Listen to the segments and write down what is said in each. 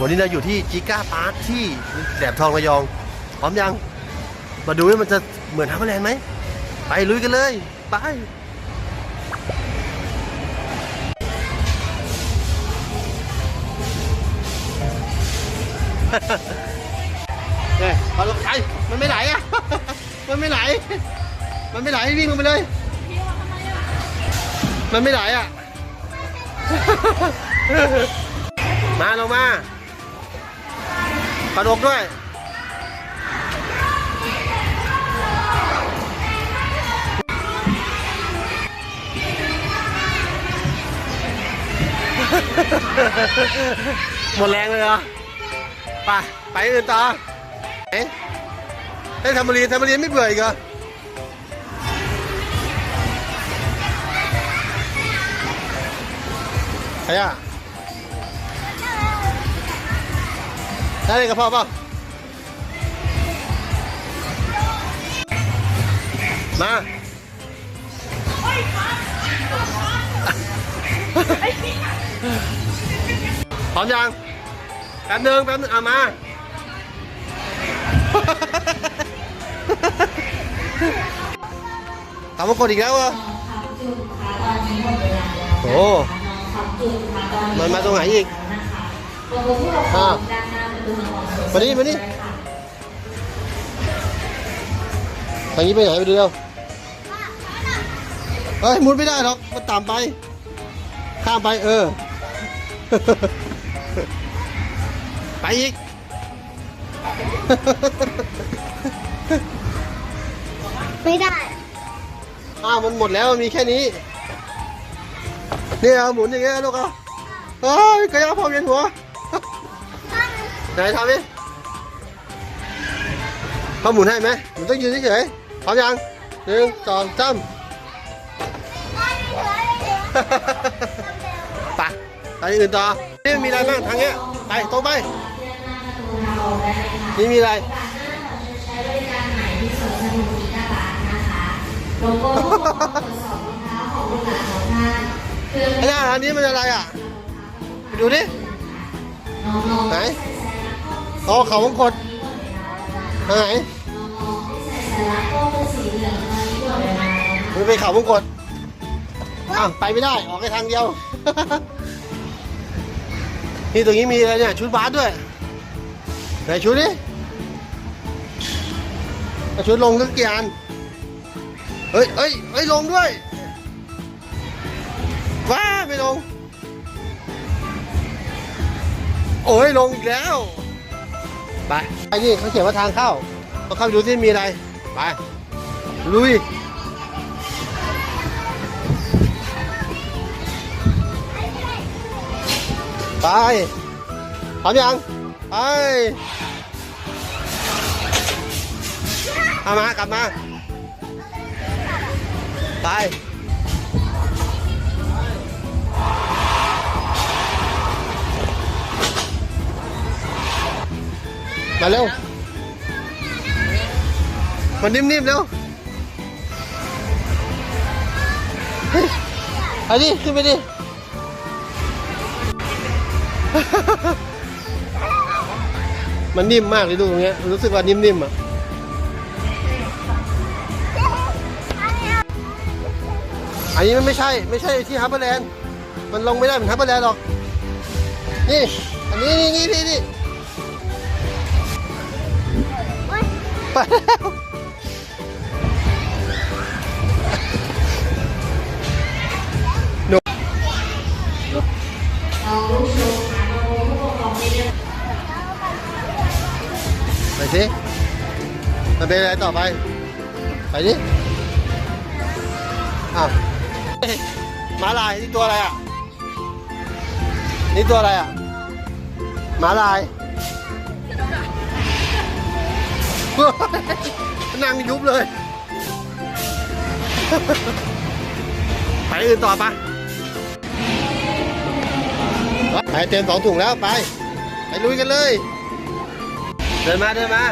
วันนี้เราอยู่ที่จิก้าพาร์คที่แหลมทองระยอง พร้อมยัง มาดูว่ามันจะเหมือนฮับเปอร์แลนด์ไหม ไปลุยกันเลย ไป เนี่ยพอลงไปมันไม่ไหลอะ มันไม่ไหล มันไม่ไหลวิ่งลงไปเลย มันไม่ไหลอะ มาลงมา กระดกด้วย หมดแรงเลยเหรอไปไปอื่นต่อเอ๊ะให้ทำมาเรียนทำมาเรียนไม่เบื่ออีกเหรอใครอะ ได้เลยกับพ่อเปล่ามาพร้อมยังแป๊บนึงแป๊บนึง เอามาทำมากดอีกแล้วเหรอโอ้มันมาตรงไหนอีกอ่ามานี่มานี่ ทางนี้ไปไหนไปดูเร็วเฮ้ยหมุนไม่ได้หรอก มันต่ำไป ข้ามไปเออ ไปอีก ไม่ได้ อ้าวมันหมดแล้วมันมีแค่นี้เนี่ยเอาหมุนอย่างเงี้ยลูกเอาเฮ้ยกระยาพอเวียนหัว ไหนทำดิเขาหมุนให้ไหมหมุนต้องยืนเฉยๆพร้อมยังหนึ่งสองสามไปไปที่อื่นต่อนี่มีอะไรบ้างทางเนี้ยไปตรงไปนี่มีอะไรไอ้หน้าอันนี้มันอะไรอะ ไปดูดิไหน อ๋อเขาวงกดทางไหนมันเป็นเขาวงกดอ้าวไปไม่ได้ ออกแค่ทางเดียว นี่ตรงนี้มีอะไรเนี่ย ชุดบาสด้วย ไหนชุดดิเอาชุดลงก็เกียนเฮ้ยเฮ้ยเฮ้ย ลงด้วย ว้า ไม่ลง โอ้ย ลงอีกแล้ว ไปไอ้นี่เขาเขียนว่าทางเข้าเราเข้าไปดูที่มีอะไร ไป ลุย ไปพร้อมยัง ไปเอามากลับมา ไป มาเร็วมันนิ่มๆเร็วเฮ้ยเอาดิขึ้นไปดิมันนิ่มมากเลยดูตรงเนี้ยรู้สึกว่านิ่มๆอะอันนี้มันไม่ใช่ไม่ใช่ที่ฮับเปอร์แลนด์มันลงไม่ได้เหมือนฮับเปอร์แลนด์หรอก นี่ อันนี้นี่นี่นี่ ไปแล้วหนูไปสิมันเป็นอะไรต่อไป ไปดิอ้าวเฮ้ยหมาลายนี่ตัวอะไรอะ นี่ตัวอะไรอะหมาลาย นั่งยุบเลย ไปอื่นต่อปะไปเต็มสองถุงแล้วไป ไปลุยกันเลย เดินมาเดินมา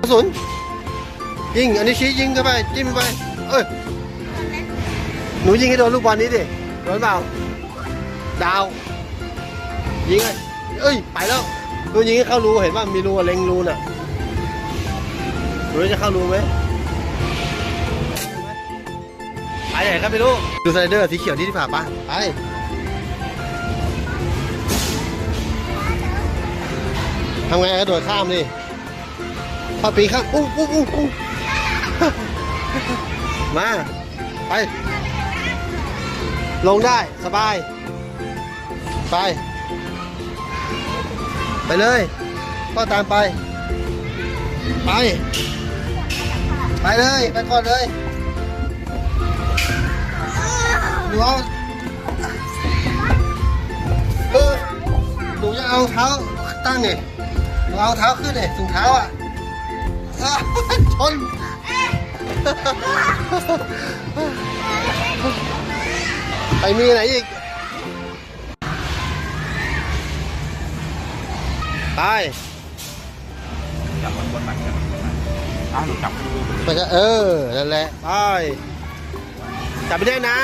กระสุนยิง อันนี้ชี้ยิงเข้าไป จิ้มไป เอ้ย หนูยิงให้โดนลูกบอลนี้ดิ โดนเปล่า ดาว ยิงเลยเอ้ย ไปแล้วดูยิงให้เข้ารูเห็นว่ามีรูอะเล็งรูน่ะดูว่าจะเข้ารูไหมไปไหนครับไม่รู้ดูสไลเดอร์สีเขียวที่ที่ผ่าปะไปทำไงกระโดดข้ามดิพอปีนข้ามอู้อู้อู้อู้มา ไป ลงได้สบาย ไป ไปเลยก็ตามไป ไป ไปเลย ไปก่อนเลยดูเอาเออหนูจะเอาเท้าตั้งเนี่ยหนูเอาเท้าขึ้นเนี่ยถุงเท้าอะชนไปมีไหนอีก ไปจับมันบนหลังจับมันบนหลังอ้าวหนูจับดูไปก็เออนั่นแหละไปจับไปได้นะ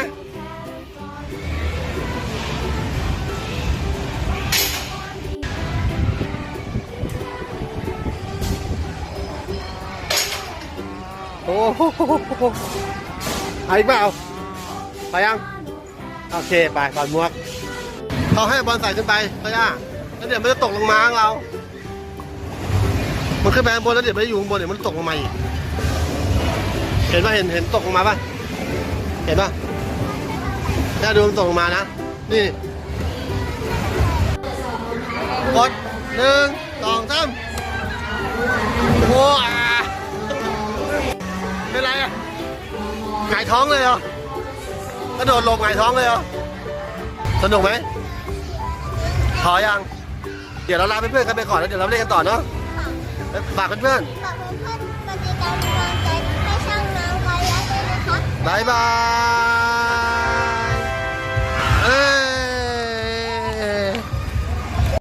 โอ้โหเอาอีกเปล่าไปยัง โอเค ไปบอลมวกเขาให้บอลใส่ขึ้นไปก็ย่า แล้วเดี๋ยวมันจะตกลงมาข้างเรา มันขึ้นไปข้างบนแล้วเดี๋ยวมันจะอยู่ข้างบนเดี๋ยวมันตกลงมาอีก เห็นป่ะเห็นเห็นตกลงมาป่ะ เห็นป่ะถ้าดูมันตกลงมานะ นี่กดหนึ่งสองสามโอ้อาเป็นไรอะหงายท้องเลยเหรอกระโดดลงหงายท้องเลยเหรอ สนุกไหมพอยัง เดี๋ยวเราลาเพื่อนๆกันไปก่อนแล้วเดี๋ยวเราเล่นกันต่อเนาะฝากเพื่อนๆฝากเพื่อนๆกดติดตามกำลังใจให้ช่างน้ำไว้ด้วยนะคะบายบาย